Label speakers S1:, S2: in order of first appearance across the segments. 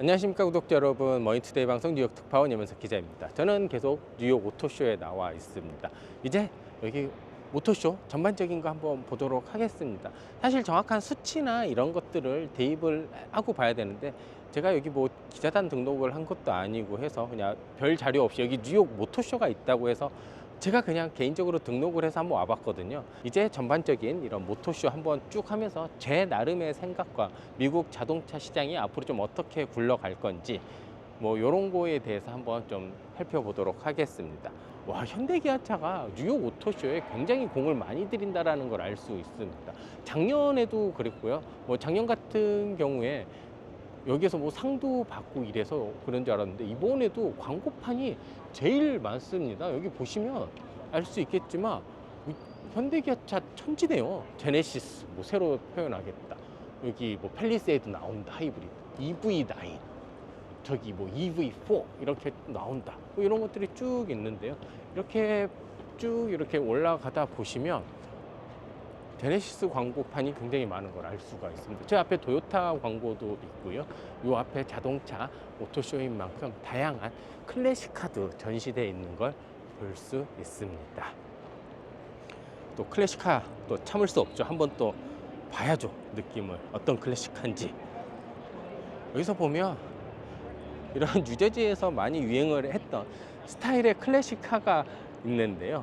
S1: 안녕하십니까 구독자 여러분. 머니투데이 방송 뉴욕 특파원 염현석 기자입니다. 저는 계속 뉴욕 오토쇼에 나와 있습니다. 이제 여기 모토쇼 전반적인 거 한번 보도록 하겠습니다. 사실 정확한 수치나 이런 것들을 대입을 하고 봐야 되는데 제가 여기 뭐 기자단 등록을 한 것도 아니고 해서 그냥 별 자료 없이 여기 뉴욕 모토쇼가 있다고 해서 제가 그냥 개인적으로 등록을 해서 한번 와봤거든요. 이제 전반적인 이런 모토쇼 한번 쭉 하면서 제 나름의 생각과 미국 자동차 시장이 앞으로 좀 어떻게 굴러갈 건지 뭐 이런 거에 대해서 한번 좀 살펴보도록 하겠습니다. 와 현대기아차가 뉴욕 오토쇼에 굉장히 공을 많이 들인다라는 걸 알 수 있습니다. 작년에도 그랬고요. 뭐 작년 같은 경우에 여기서 뭐 상도 받고 이래서 그런 줄 알았는데 이번에도 광고판이 제일 많습니다. 여기 보시면 알 수 있겠지만 이 현대기아차 천지네요. 제네시스 뭐 새로 표현하겠다. 여기 뭐 펠리세이드 나온다 하이브리드 EV9 저기 뭐 EV4 이렇게 나온다. 뭐 이런 것들이 쭉 있는데요. 이렇게 쭉 이렇게 올라가다 보시면 제네시스 광고판이 굉장히 많은 걸 알 수가 있습니다. 제 앞에 도요타 광고도 있고요. 요 앞에 자동차 오토쇼인 만큼 다양한 클래식카도 전시되어 있는 걸 볼 수 있습니다. 또 클래식카 또 참을 수 없죠. 한번 또 봐야죠. 느낌을 어떤 클래식카인지. 여기서 보면 이런 뉴저지에서 많이 유행을 했던 스타일의 클래식카가 있는데요.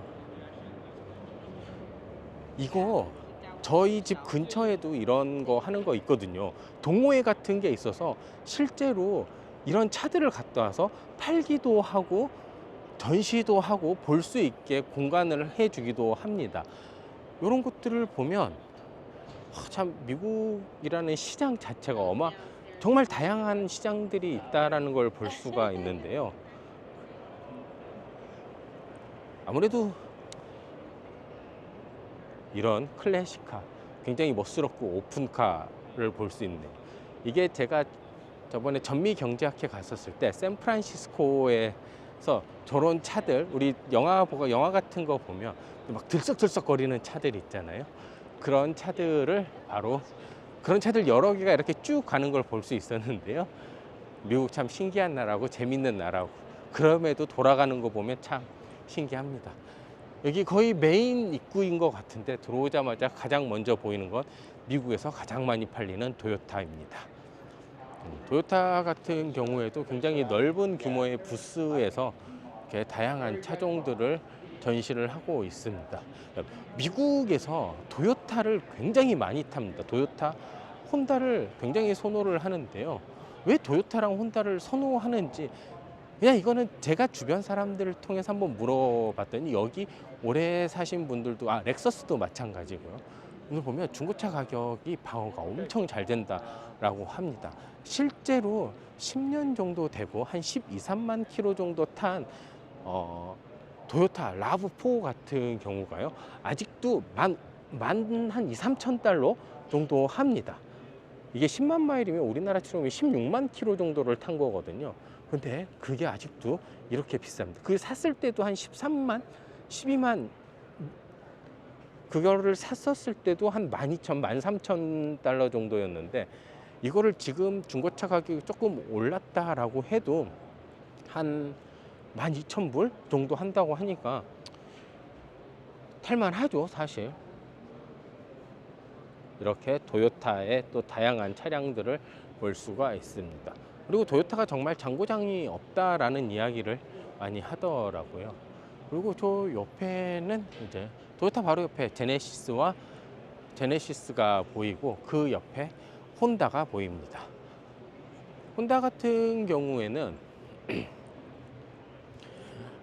S1: 이거 저희 집 근처에도 이런 거 하는 거 있거든요. 동호회 같은 게 있어서 실제로 이런 차들을 갖다 와서 팔기도 하고 전시도 하고 볼 수 있게 공간을 해주기도 합니다. 이런 것들을 보면 아, 참 미국이라는 시장 자체가 어마 정말 다양한 시장들이 있다라는 걸 볼 수가 있는데요. 아무래도 이런 클래식카 굉장히 멋스럽고 오픈카를 볼 수 있네요. 이게 제가 저번에 전미 경제학회 갔었을 때 샌프란시스코에서 저런 차들 우리 영화 보고 영화 같은 거 보면 막 들썩들썩 거리는 차들 있잖아요. 그런 차들을 바로 그런 차들 여러 개가 이렇게 쭉 가는 걸 볼 수 있었는데요. 미국 참 신기한 나라고 재밌는 나라고 그럼에도 돌아가는 거 보면 참 신기합니다. 여기 거의 메인 입구인 것 같은데 들어오자마자 가장 먼저 보이는 건 미국에서 가장 많이 팔리는 도요타입니다. 음, 도요타 같은 경우에도 굉장히 넓은 규모의 부스에서 이렇게 다양한 차종들을 전시를 하고 있습니다. 미국에서 도요타를 굉장히 많이 탑니다. 도요타, 혼다를 굉장히 선호를 하는데요. 왜 도요타랑 혼다를 선호하는지 그냥 이거는 제가 주변 사람들을 통해서 한번 물어봤더니 여기 오래 사신 분들도 아 렉서스도 마찬가지고요. 오늘 보면 중고차 가격이 방어가 엄청 잘 된다라고 합니다. 실제로 10년 정도 되고 한 12, 3만 킬로 정도 탄 어, 도요타 라브4 같은 경우가요. 아직도 만, 만 한 2, 3천 달러 정도 합니다. 이게 10만 마일이면 우리나라 치료면 16만 킬로 정도를 탄 거거든요. 근데 그게 아직도 이렇게 비쌉니다. 그 샀을 때도 한 13만, 12만 그거를 샀었을 때도 한 12,000, 13,000달러 정도였는데 이거를 지금 중고차 가격이 조금 올랐다라고 해도 한 12,000불 정도 한다고 하니까 탈만하죠, 사실. 이렇게 도요타의 또 다양한 차량들을 볼 수가 있습니다. 그리고 도요타가 정말 장고장이 없다라는 이야기를 많이 하더라고요. 그리고 저 옆에는 이제 도요타 바로 옆에 제네시스와 제네시스가 보이고 그 옆에 혼다가 보입니다. 혼다 같은 경우에는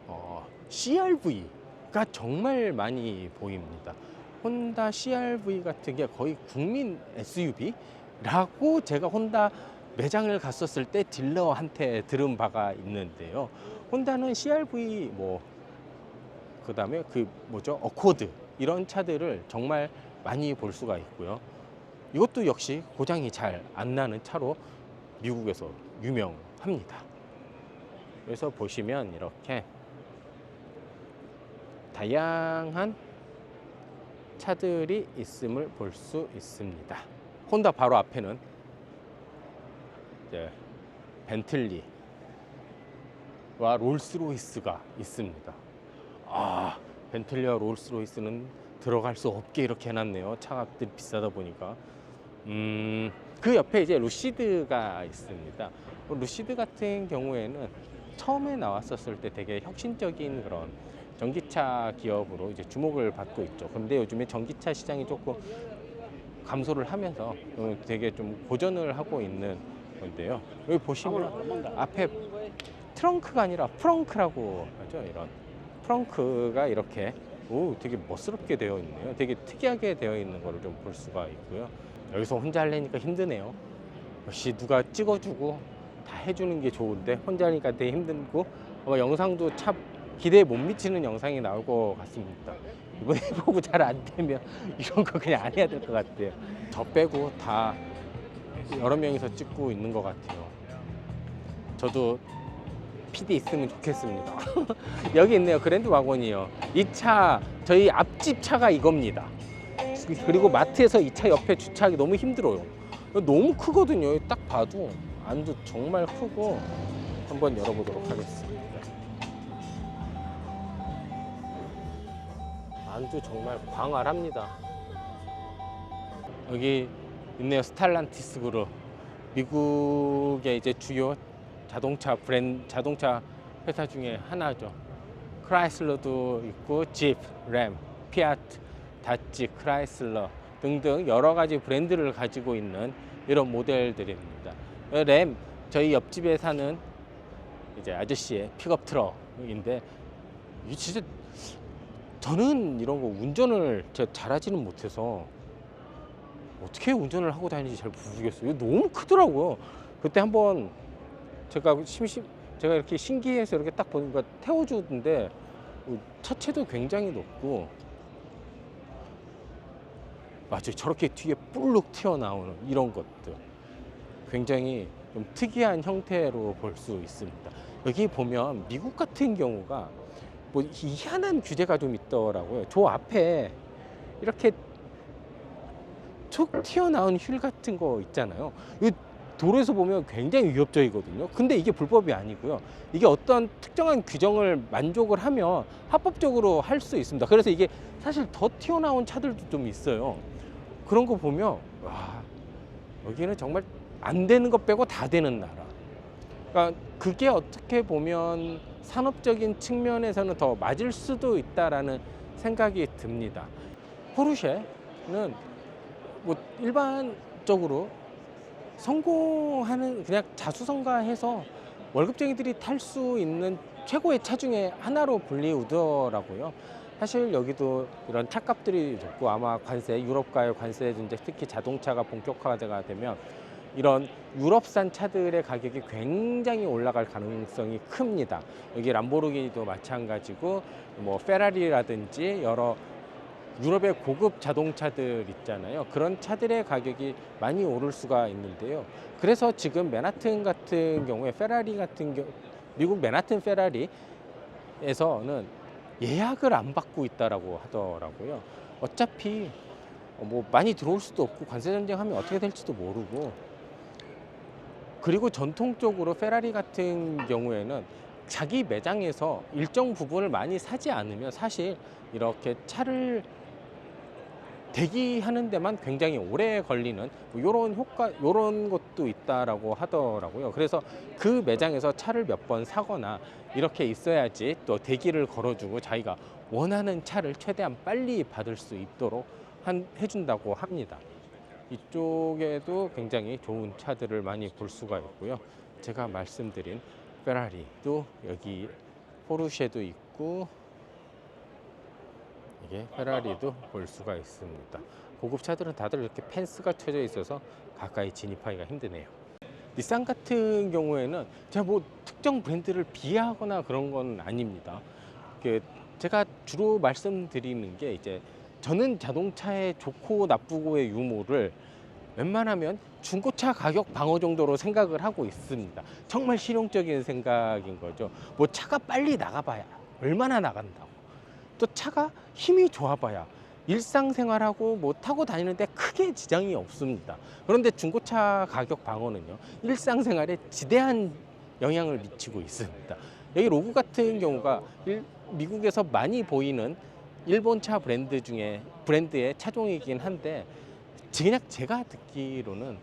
S1: 어, CRV가 정말 많이 보입니다. 혼다 CRV 같은 게 거의 국민 SUV라고 제가 혼다 매장을 갔었을 때 딜러한테 들은 바가 있는데요. 혼다는 CRV 뭐 그다음에 그 뭐죠 어코드 이런 차들을 정말 많이 볼 수가 있고요. 이것도 역시 고장이 잘 안 나는 차로 미국에서 유명합니다. 그래서 보시면 이렇게 다양한 차들이 있음을 볼 수 있습니다. 혼다 바로 앞에는 벤틀리와 롤스로이스가 있습니다. 아, 벤틀리와 롤스로이스는 들어갈 수 없게 이렇게 해놨네요. 차값들이 비싸다 보니까. 음, 그 옆에 이제 루시드가 있습니다. 뭐 루시드 같은 경우에는 처음에 나왔었을 때 되게 혁신적인 그런 전기차 기업으로 이제 주목을 받고 있죠. 근데 요즘에 전기차 시장이 조금 감소를 하면서 어, 되게 좀 고전을 하고 있는 건데요. 여기 보시면 앞에 트렁크가 아니라 프렁크라고 하죠. 이런 프렁크가 이렇게 오 되게 멋스럽게 되어 있네요. 되게 특이하게 되어 있는 거를 좀 볼 수가 있고요. 여기서 혼자 하려니까 힘드네요. 역시 누가 찍어주고 다 해주는 게 좋은데 혼자 하니까 되게 힘들고 아마 영상도 참 기대에 못 미치는 영상이 나올 것 같습니다. 이번에 보고 잘 안 되면 이런 거 그냥 안 해야 될 것 같아요. 저 빼고 다 여러 명이서 찍고 있는 것 같아요. 저도 PD 있으면 좋겠습니다. 여기 있네요. 그랜드 와곤이요. 이 차 저희 앞집 차가 이겁니다. 그리고 마트에서 이 차 옆에 주차하기 너무 힘들어요. 너무 크거든요. 딱 봐도 안도 정말 크고 한번 열어보도록 하겠습니다. 안도 정말 광활합니다. 여기 있네요. 스탈란티스 그룹. 미국의 이제 주요 자동차 브랜드 자동차 회사 중에 하나죠. 크라이슬러도 있고 집, 램, 피아트, 다치, 크라이슬러 등등 여러 가지 브랜드를 가지고 있는 이런 모델들입니다. 램 저희 옆집에 사는 이제 아저씨의 픽업 트럭인데 이 진짜 저는 이런 거 운전을 잘하지는 못해서 어떻게 운전을 하고 다니는지 잘 모르겠어요. 너무 크더라고요. 그때 한번 제가 심심 제가 이렇게 신기해서 이렇게 딱 보니까 태워주는데 차체도 굉장히 높고 맞아요. 저렇게 뒤에 볼록 튀어나오는 이런 것들 굉장히 좀 특이한 형태로 볼 수 있습니다. 여기 보면 미국 같은 경우가 뭐 희한한 규제가 좀 있더라고요. 저 앞에 이렇게 툭 튀어나온 휠 같은 거 있잖아요. 이 도로에서 보면 굉장히 위협적이거든요. 근데 이게 불법이 아니고요. 이게 어떤 특정한 규정을 만족을 하면 합법적으로 할 수 있습니다. 그래서 이게 사실 더 튀어나온 차들도 좀 있어요. 그런 거 보면 와 여기는 정말 안 되는 것 빼고 다 되는 나라. 그러니까 그게 어떻게 보면 산업적인 측면에서는 더 맞을 수도 있다라는 생각이 듭니다. 포르쉐는 뭐 일반적으로 성공하는 그냥 자수성가해서 월급쟁이들이 탈 수 있는 최고의 차 중에 하나로 불리우더라고요. 사실 여기도 이런 차값들이 높고 아마 관세, 유럽과의 관세 전쟁, 특히 자동차가 본격화가 되면 이런 유럽산 차들의 가격이 굉장히 올라갈 가능성이 큽니다. 여기 람보르기니도 마찬가지고 뭐 페라리라든지 여러 유럽의 고급 자동차들 있잖아요. 그런 차들의 가격이 많이 오를 수가 있는데요. 그래서 지금 맨하튼 같은 경우에 페라리 같은 경우 미국 맨하튼 페라리에서는 예약을 안 받고 있다라고 하더라고요. 어차피 뭐 많이 들어올 수도 없고 관세 전쟁하면 어떻게 될지도 모르고 그리고 전통적으로 페라리 같은 경우에는 자기 매장에서 일정 부분을 많이 사지 않으면 사실 이렇게 차를 대기하는 데만 굉장히 오래 걸리는 이런 효과, 이런 것도 있다라고 하더라고요. 그래서 그 매장에서 차를 몇 번 사거나 이렇게 있어야지 또 대기를 걸어주고 자기가 원하는 차를 최대한 빨리 받을 수 있도록 한, 해준다고 합니다. 이쪽에도 굉장히 좋은 차들을 많이 볼 수가 있고요. 제가 말씀드린 페라리도 여기 포르쉐도 있고 이게 페라리도 볼 수가 있습니다. 고급 차들은 다들 이렇게 펜스가 쳐져 있어서 가까이 진입하기가 힘드네요. 닛산 같은 경우에는 제가 뭐 특정 브랜드를 비하하거나 그런 건 아닙니다. 그 제가 주로 말씀드리는 게 이제 저는 자동차의 좋고 나쁘고의 유무를 웬만하면 중고차 가격 방어 정도로 생각을 하고 있습니다. 정말 실용적인 생각인 거죠. 뭐 차가 빨리 나가봐야 얼마나 나간다고. 또 차가 힘이 좋아봐야 일상생활하고 뭐 타고 다니는데 크게 지장이 없습니다. 그런데 중고차 가격 방어는요, 일상생활에 지대한 영향을 미치고 있습니다. 여기 로고 같은 경우가 일- 미국에서 많이 보이는 일본 차 브랜드 중에 브랜드의 차종이긴 한데 그냥 제가 듣기로는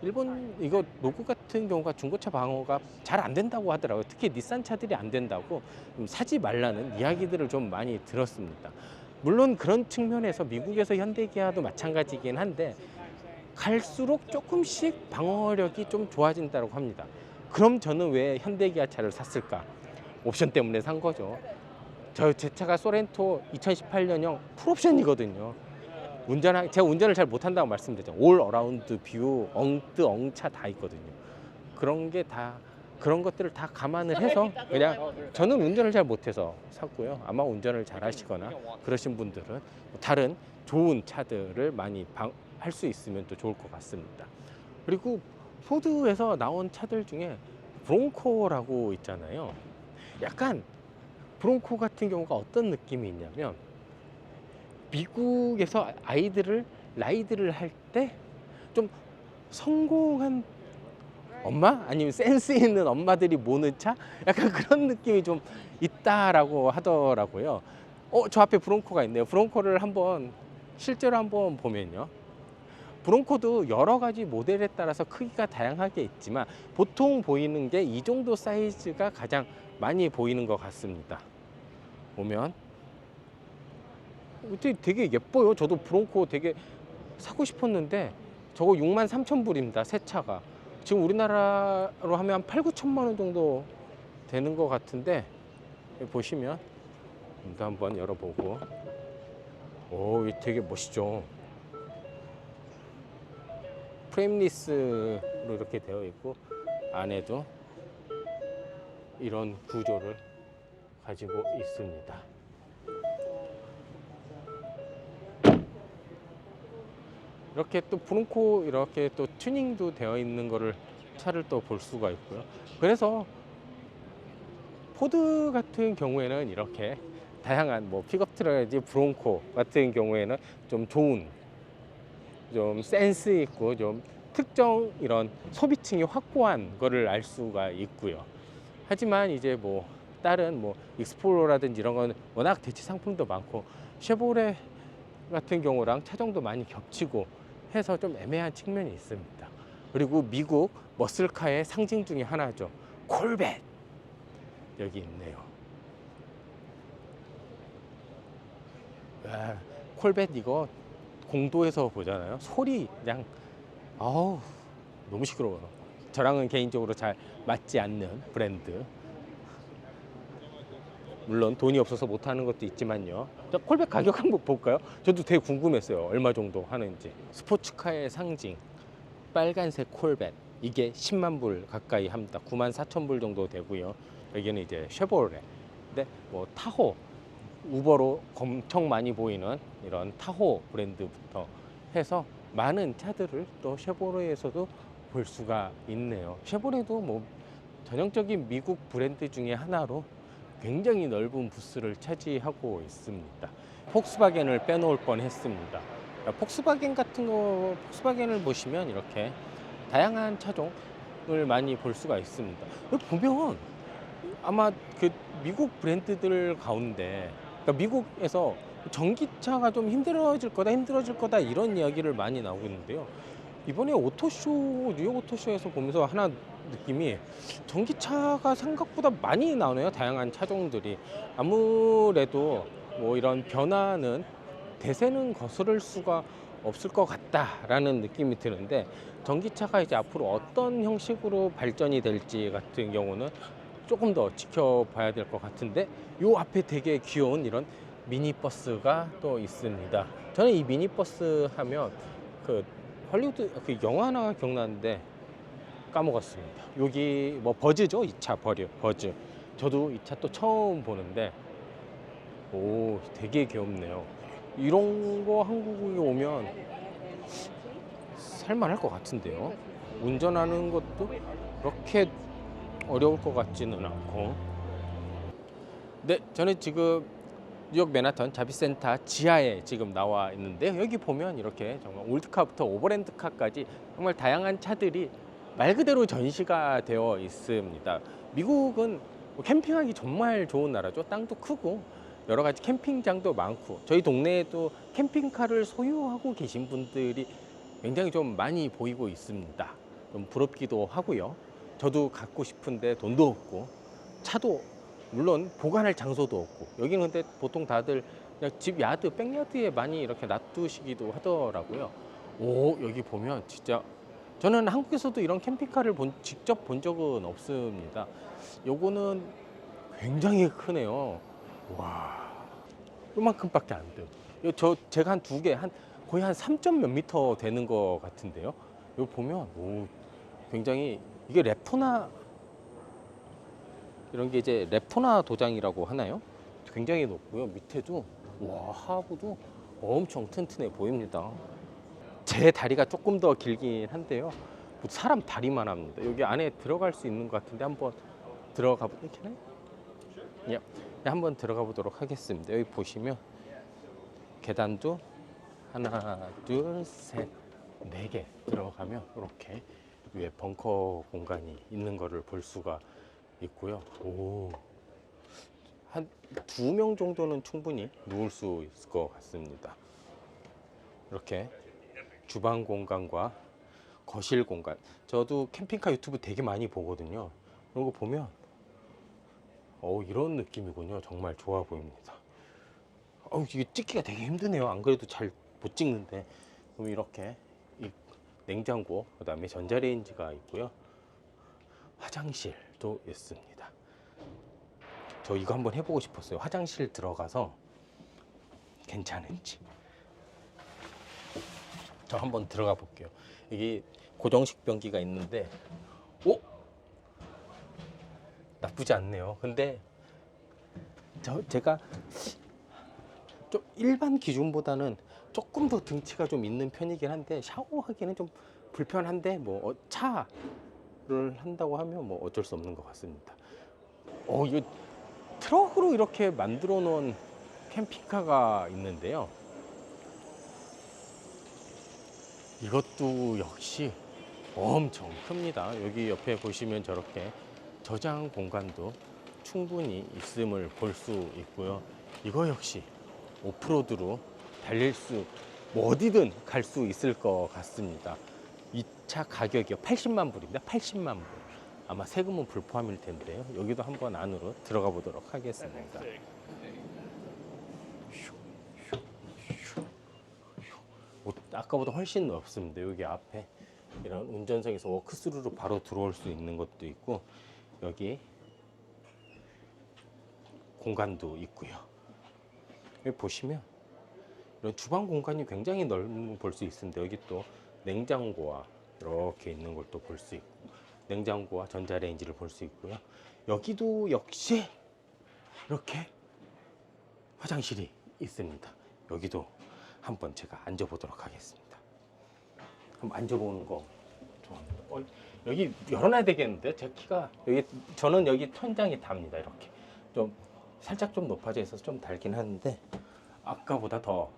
S1: 일본 이거 로고 같은 경우가 중고차 방어가 잘 안 된다고 하더라고요. 특히 닛산 차들이 안 된다고 좀 사지 말라는 이야기들을 좀 많이 들었습니다. 물론 그런 측면에서 미국에서 현대기아도 마찬가지긴 한데 갈수록 조금씩 방어력이 좀 좋아진다고 합니다. 그럼 저는 왜 현대기아 차를 샀을까? 옵션 때문에 산 거죠. 저 제 차가 소렌토 2018년형 풀옵션이거든요. 운전하 제가 운전을 잘 못한다고 말씀드렸죠. 올 어라운드 뷰, 엉뜨 엉차 다 있거든요. 그런 게 다 그런 것들을 다 감안을 해서 그냥 저는 운전을 잘 못해서 샀고요. 아마 운전을 잘 하시거나 그러신 분들은 다른 좋은 차들을 많이 할 수 있으면 또 좋을 것 같습니다. 그리고 포드에서 나온 차들 중에 브론코라고 있잖아요. 약간 브론코 같은 경우가 어떤 느낌이 있냐면 미국에서 아이들을 라이드를 할 때 좀 성공한 엄마 아니면 센스 있는 엄마들이 모는 차 약간 그런 느낌이 좀 있다라고 하더라고요. 어, 저 앞에 브론코가 있네요. 브론코를 한번 실제로 한번 보면요. 브론코도 여러 가지 모델에 따라서 크기가 다양하게 있지만 보통 보이는 게 이 정도 사이즈가 가장 많이 보이는 것 같습니다. 보면 되게, 되게 예뻐요. 저도 브론코 되게 사고 싶었는데 저거 6만 3천 불입니다. 새 차가. 지금 우리나라로 하면 한 8, 9천만 원 정도 되는 것 같은데 보시면 문도 한번 열어보고 오, 이 되게 멋있죠. 프레임리스로 이렇게 되어 있고 안에도 이런 구조를 가지고 있습니다. 이렇게 또 브론코 이렇게 또 튜닝도 되어 있는 거를 차를 또 볼 수가 있고요. 그래서 포드 같은 경우에는 이렇게 다양한 뭐 픽업 트럭이지 브론코 같은 경우에는 좀 좋은 좀 센스 있고 좀 특정 이런 소비층이 확보한 거를 알 수가 있고요. 하지만 이제 뭐 다른 뭐 익스플로라든지 이런 건 워낙 대체 상품도 많고 쉐보레 같은 경우랑 차종도 많이 겹치고 해서 좀 애매한 측면이 있습니다. 그리고 미국 머슬카의 상징 중에 하나죠. 콜벳 여기 있네요. 와, 콜벳 이거 공도에서 보잖아요. 소리 그냥 아우 너무 시끄러워요. 저랑은 개인적으로 잘 맞지 않는 브랜드. 물론 돈이 없어서 못하는 것도 있지만요. 자, 콜백 가격 한번 볼까요? 저도 되게 궁금했어요. 얼마 정도 하는지. 스포츠카의 상징 빨간색 콜벳 이게 10만 불 가까이 합니다. 9만 4천 불 정도 되고요. 여기는 이제 쉐보레. 근데 뭐 타호 우버로 엄청 많이 보이는 이런 타호 브랜드부터 해서 많은 차들을 또 쉐보레에서도 볼 수가 있네요. 쉐보레도 뭐 전형적인 미국 브랜드 중에 하나로 굉장히 넓은 부스를 차지하고 있습니다. 폭스바겐을 빼놓을 뻔 했습니다. 폭스바겐 같은 거, 폭스바겐을 보시면 이렇게 다양한 차종을 많이 볼 수가 있습니다. 보면 아마 그 미국 브랜드들 가운데 그러니까 미국에서 전기차가 좀 힘들어질 거다 힘들어질 거다 이런 이야기를 많이 나오고 있는데요. 이번에 오토쇼 뉴욕 오토쇼에서 보면서 하나 느낌이 전기차가 생각보다 많이 나오네요. 다양한 차종들이 아무래도 뭐 이런 변화는 대세는 거스를 수가 없을 것 같다라는 느낌이 드는데 전기차가 이제 앞으로 어떤 형식으로 발전이 될지 같은 경우는 조금 더 지켜봐야 될 것 같은데 요 앞에 되게 귀여운 이런 미니버스가 또 있습니다. 저는 이 미니버스 하면 그 헐리우드 그 영화 하나 기억나는데 까먹었습니다. 여기 뭐 버즈죠? 이 차 버려 버즈. 저도 이 차 또 처음 보는데 오 되게 귀엽네요. 이런 거 한국에 오면 살만할 것 같은데요. 운전하는 것도 그렇게 어려울 것 같지는 않고. 네, 저는 지금 뉴욕 맨하탄 자비센터 지하에 지금 나와 있는데요. 여기 보면 이렇게 정말 올드카부터 오버랜드카까지 정말 다양한 차들이 말 그대로 전시가 되어 있습니다. 미국은 뭐 캠핑하기 정말 좋은 나라죠. 땅도 크고 여러 가지 캠핑장도 많고 저희 동네에도 캠핑카를 소유하고 계신 분들이 굉장히 좀 많이 보이고 있습니다. 좀 부럽기도 하고요. 저도 갖고 싶은데 돈도 없고 차도 물론 보관할 장소도 없고 여기는 근데 보통 다들 그냥 집 야드 백야드에 많이 이렇게 놔두시기도 하더라고요. 오 여기 보면 진짜 저는 한국에서도 이런 캠핑카를 본, 직접 본 적은 없습니다. 요거는 굉장히 크네요. 와 요만큼밖에 안 돼요. 요 저 제가 한 두 개한 거의 한 3점 몇 미터 되는 것 같은데요. 요 보면 오 굉장히 이게 랩토나 이런 게 이제 랩토나 도장이라고 하나요? 굉장히 높고요. 밑에도 와 하부도 엄청 튼튼해 보입니다. 제 다리가 조금 더 길긴 한데요. 뭐 사람 다리만 합니다. 여기 안에 들어갈 수 있는 것 같은데 한번 들어가 보 이렇게 예. 네, 한번 들어가 보도록 하겠습니다. 여기 보시면 계단도 하나, 둘, 셋, 네 개 들어가면 이렇게 위에 벙커 공간이 있는 거를 볼 수가 있고요. 오. 한 두 명 정도는 충분히 누울 수 있을 것 같습니다. 이렇게 주방 공간과 거실 공간. 저도 캠핑카 유튜브 되게 많이 보거든요. 그런 거 보면 어 이런 느낌이군요. 정말 좋아 보입니다. 어 이게 찍기가 되게 힘드네요. 안 그래도 잘 못 찍는데 그럼 이렇게 이 냉장고 그다음에 전자레인지가 있고요. 화장실도 있습니다. 저 이거 한번 해보고 싶었어요. 화장실 들어가서 괜찮은지. 저 한번 들어가 볼게요. 이게 고정식 변기가 있는데, 오 나쁘지 않네요. 근데 저 제가 좀 일반 기준보다는 조금 더 등치가 좀 있는 편이긴 한데 샤워하기는 좀 불편한데 뭐 어, 차 를 한다고 하면 뭐 어쩔 수 없는 것 같습니다. 어 이거 트럭으로 이렇게 만들어 놓은 캠핑카가 있는데요. 이것도 역시 엄청 큽니다. 여기 옆에 보시면 저렇게 저장 공간도 충분히 있음을 볼 수 있고요. 이거 역시 오프로드로 달릴 수, 뭐 어디든 갈 수 있을 것 같습니다. 이차 가격이요. 80만 불입니다. 80만 불. 아마 세금은 불포함일 텐데요. 여기도 한번 안으로 들어가 보도록 하겠습니다. 뭐, 아까보다 훨씬 넓습니다. 여기 앞에 이런 운전석에서 워크스루로 바로 들어올 수 있는 것도 있고 여기 공간도 있고요. 여기 보시면 이런 주방 공간이 굉장히 넓은 볼수 있습니다. 여기 또 냉장고와 이렇게 있는 걸 또 볼 수 있고 냉장고와 전자레인지를 볼 수 있고요. 여기도 역시 이렇게 화장실이 있습니다. 여기도 한번 제가 앉아 보도록 하겠습니다. 한번 앉아 보는 거 좋아합니다. 어, 여기 열어놔야 되겠는데 제 키가 여기 저는 여기 천장이 답니다. 이렇게 좀 살짝 좀 높아져 있어서 좀 달긴 하는데 아까보다 더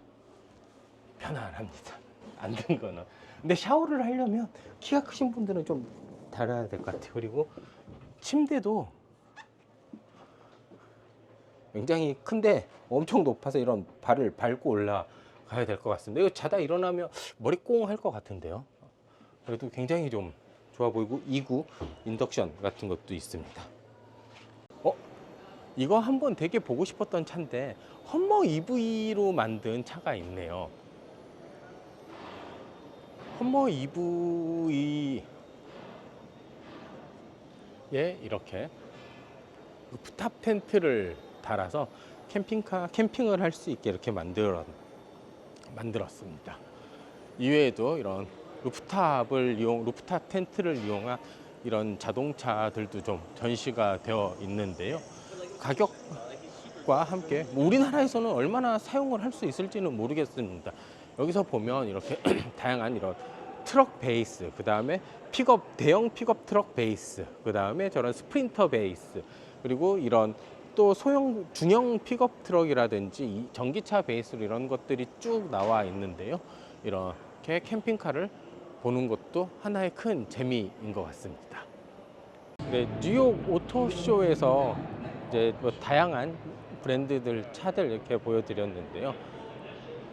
S1: 편안합니다. 안든 거는. 근데 샤워를 하려면 키가 크신 분들은 좀 달아야 될 것 같아요. 그리고 침대도 굉장히 큰데 엄청 높아서 이런 발을 밟고 올라가야 될 것 같습니다. 이거 자다 일어나면 머리 꽁 할 것 같은데요. 그래도 굉장히 좀 좋아 보이고 2구 인덕션 같은 것도 있습니다. 어? 이거 한번 되게 보고 싶었던 차인데 험머 EV로 만든 차가 있네요. 험머 EV 에 이렇게 루프탑 텐트를 달아서 캠핑카 캠핑을 할 수 있게 이렇게 만들어 만들었습니다. 이외에도 이런 루프탑을 이용 루프탑 텐트를 이용한 이런 자동차들도 좀 전시가 되어 있는데요. 가격과 함께 뭐 우리나라에서는 얼마나 사용을 할 수 있을지는 모르겠습니다. 여기서 보면 이렇게 다양한 이런 트럭 베이스, 그 다음에 픽업 대형 픽업 트럭 베이스, 그 다음에 저런 스프린터 베이스, 그리고 이런 또 소형 중형 픽업 트럭이라든지 이 전기차 베이스로 이런 것들이 쭉 나와 있는데요. 이렇게 캠핑카를 보는 것도 하나의 큰 재미인 것 같습니다. 네, 뉴욕 오토쇼에서 이제 뭐 다양한 브랜드들 차들 이렇게 보여드렸는데요.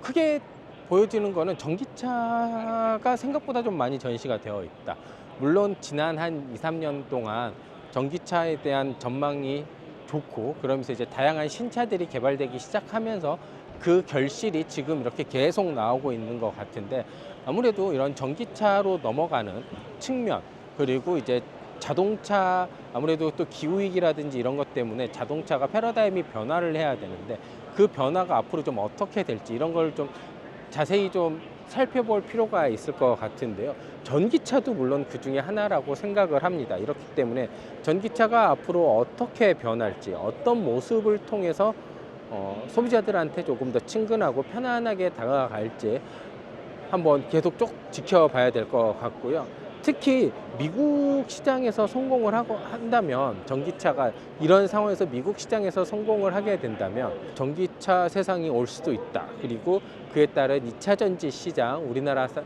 S1: 크게 보여지는 거는 전기차가 생각보다 좀 많이 전시가 되어 있다. 물론 지난 한 2, 3년 동안 전기차에 대한 전망이 좋고 그러면서 이제 다양한 신차들이 개발되기 시작하면서 그 결실이 지금 이렇게 계속 나오고 있는 것 같은데 아무래도 이런 전기차로 넘어가는 측면 그리고 이제 자동차 아무래도 또 기후위기라든지 이런 것 때문에 자동차가 패러다임이 변화를 해야 되는데 그 변화가 앞으로 좀 어떻게 될지 이런 걸 좀 자세히 좀 살펴볼 필요가 있을 것 같은데요. 전기차도 물론 그 중에 하나라고 생각을 합니다. 이렇기 때문에 전기차가 앞으로 어떻게 변할지 어떤 모습을 통해서 어, 소비자들한테 조금 더 친근하고 편안하게 다가갈지 한번 계속 쭉 지켜봐야 될 것 같고요. 특히 미국 시장에서 성공을 하고 한다면 전기차가 이런 상황에서 미국 시장에서 성공을 하게 된다면 전기차 세상이 올 수도 있다. 그리고 그에 따른 2차 전지 시장 우리나라가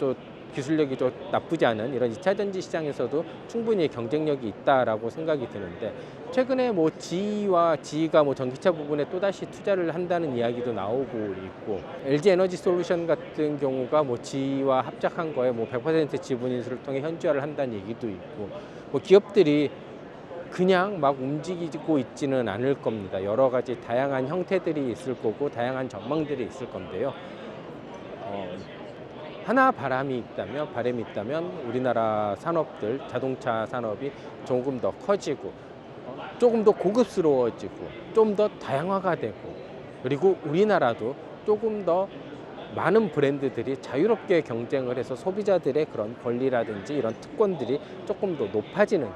S1: 또 기술력이 좀 나쁘지 않은 이런 2차 전지 시장에서도 충분히 경쟁력이 있다라고 생각이 드는데 최근에 뭐 GE와 GE가 뭐 전기차 부분에 또다시 투자를 한다는 이야기도 나오고 있고 LG 에너지 솔루션 같은 경우가 뭐 GE와 합작한 거에 뭐 100% 지분 인수를 통해 현지화를 한다는 얘기도 있고 뭐 기업들이 그냥 막 움직이고 있지는 않을 겁니다. 여러 가지 다양한 형태들이 있을 거고 다양한 전망들이 있을 건데요. 어, 하나 바람이 있다면 바람이 있다면 우리나라 산업들 자동차 산업이 조금 더 커지고 어, 조금 더 고급스러워지고 좀 더 다양화가 되고 그리고 우리나라도 조금 더 많은 브랜드들이 자유롭게 경쟁을 해서 소비자들의 그런 권리라든지 이런 특권들이 조금 더 높아지는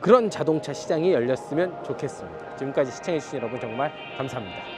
S1: 그런 자동차 시장이 열렸으면 좋겠습니다. 지금까지 시청해주신 여러분 정말 감사합니다.